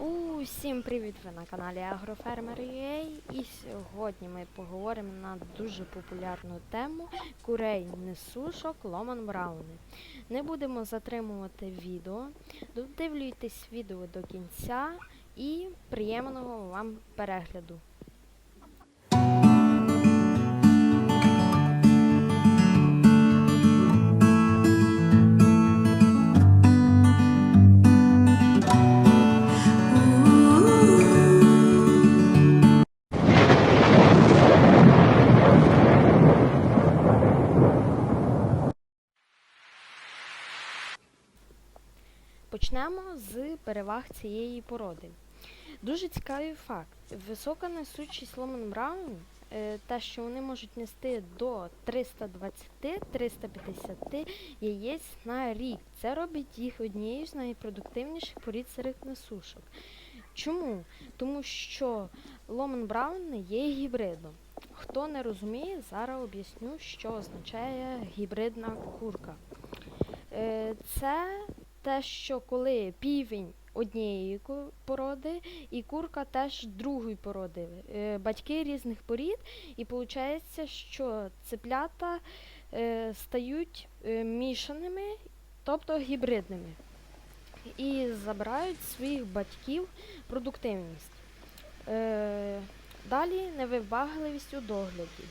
Усім привіт! Ви на каналі Агрофермер.ua і сьогодні ми поговоримо на дуже популярну тему курей несушок Ломан Брауни. Не будемо затримувати відео. Додивлюйтесь відео до кінця і приємного вам перегляду. Почнемо з переваг цієї породи. Дуже цікавий факт. Висока несучість Ломан Браун, е, те, що вони можуть нести до 320-350 яєць на рік. Це робить їх однією з найпродуктивніших порід серед несушок. Чому? Тому що Ломан Браун є гібридом. Хто не розуміє, зараз об'ясню, що означає гібридна курка. Е, Це те, що коли півень однієї породи і курка теж другої породи. Е, Батьки різних порід, і виходить, що цеплята е, стають е, мішаними, тобто гібридними. І забирають своїх батьків продуктивність. Далі невибагливість у догляді.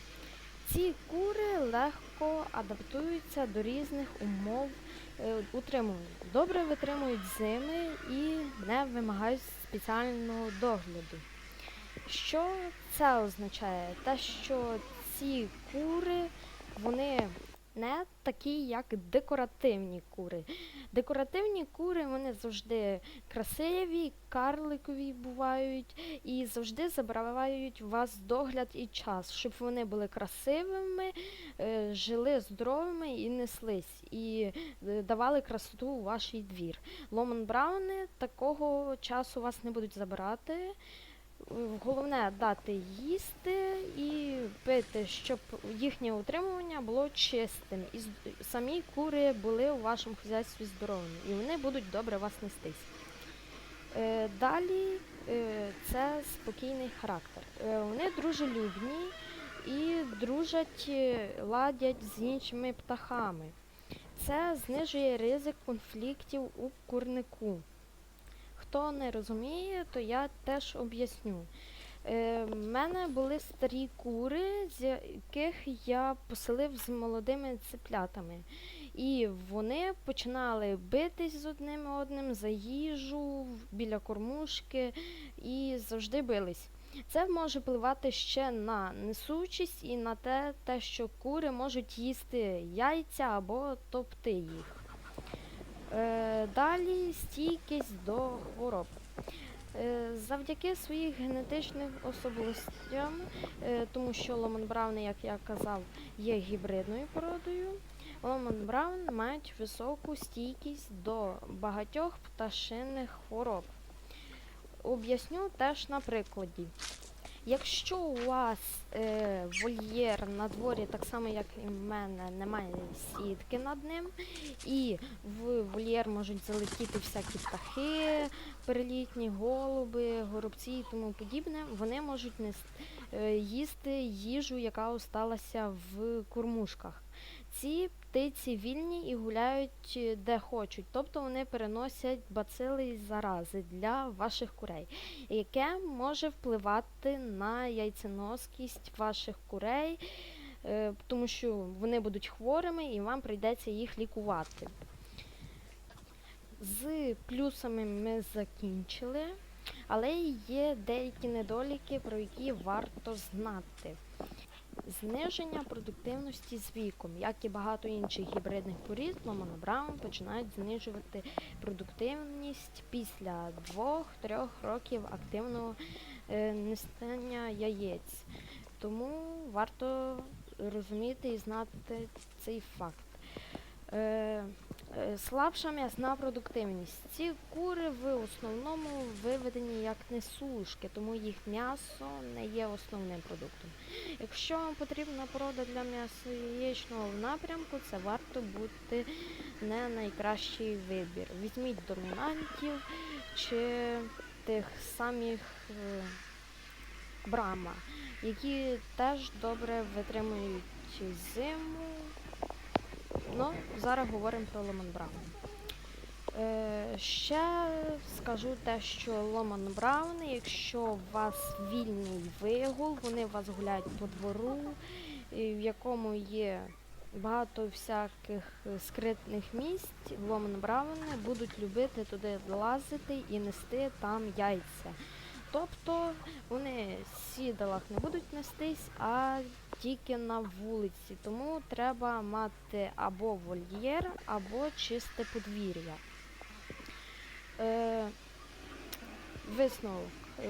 Ці кури легко адаптуються до різних умов е, утримування. Добре витримують зими і не вимагають спеціального догляду. Що це означає? Те, що ці кури вони не такі, як декоративні кури. Декоративні кури вони завжди красиві, карликові бувають і завжди забирають вас догляд і час, щоб вони були красивими, е, жили здоровими і неслись, і е, давали красоту у ваш двір. Ломан Брауни такого часу вас не будуть забирати. Головне дати їсти і пити, щоб їхнє утримування було чистим. І самі кури були у вашому хазяйстві здоровими, і вони будуть добре вас нестись. Е, Далі е, це спокійний характер. Е, Вони дружелюбні і дружать, ладять з іншими птахами. Це знижує ризик конфліктів у курнику. Хто не розуміє, то я теж об'ясню. Е, в мене були старі кури, з яких я поселив з молодими цеплятами. І вони починали битись з одним одним за їжу біля кормушки і завжди бились. Це може впливати ще на несучість і на те, те, що кури можуть їсти яйця або топти їх. Е, далі стійкість до хвороб. Е, Завдяки своїх генетичних особливостям, е, тому що Ломан Брауни, як я казав, є гібридною породою. Ломан Браун мають високу стійкість до багатьох пташиних хвороб. Об'ясню теж на прикладі. Якщо у вас е, вольєр на дворі, так само як і в мене, немає сітки над ним, і в вольєр можуть залетіти всякі птахи, перелітні голуби, горобці і тому подібне, вони можуть не е, їсти їжу, яка осталася в кормушках. Ці птиці вільні і гуляють е, де хочуть, тобто вони переносять бацили і зарази для ваших курей, яке може впливати на яйценоскість ваших курей, е, тому що вони будуть хворими і вам прийдеться їх лікувати. З плюсами ми закінчили, але є деякі недоліки, про які варто знати. Зниження продуктивності з віком, як і багато інших гібридних порід, ломонобрами починають знижувати продуктивність після 2-3 років активного е, нестання яєць. Тому варто розуміти і знати цей факт. Е, слабша м'ясна продуктивність. Ці кури в основному виведені як несушки, тому їх м'ясо не є основним продуктом. Якщо вам потрібна порода для м'ясо яєчного напрямку, це варто бути не найкращий вибір. Візьміть домінантів чи тих самих е, брама, які теж добре витримують зиму. Ну, зараз говоримо про Ломан Браун. Е, ще скажу те, що Ломан Брауни, якщо у вас вільний вигул, вони у вас гуляють по двору, в якому є багато всяких скритних місць, Ломан Брауни будуть любити туди лазити і нести там яйця. Тобто вони в сідалах не будуть нестись, а тільки на вулиці. Тому треба мати або вольєр, або чисте подвір'я. Е, висновок. Е,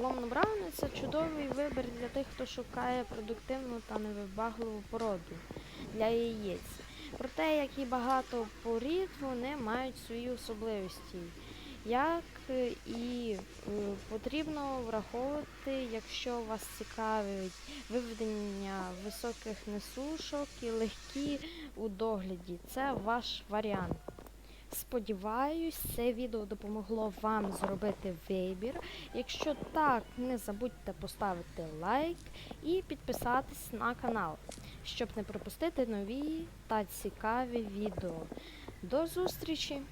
Ломно Брауни це чудовий вибір для тих, хто шукає продуктивну та невибагливу породу для яєць. Проте, як і багато порід, вони мають свої особливості. Як е, і е, потрібно враховувати, якщо вас цікавить виведення високих несушок і легкі у догляді. Це ваш варіант. Сподіваюсь, це відео допомогло вам зробити вибір. Якщо так, не забудьте поставити лайк і підписатись на канал, щоб не пропустити нові та цікаві відео. До зустрічі!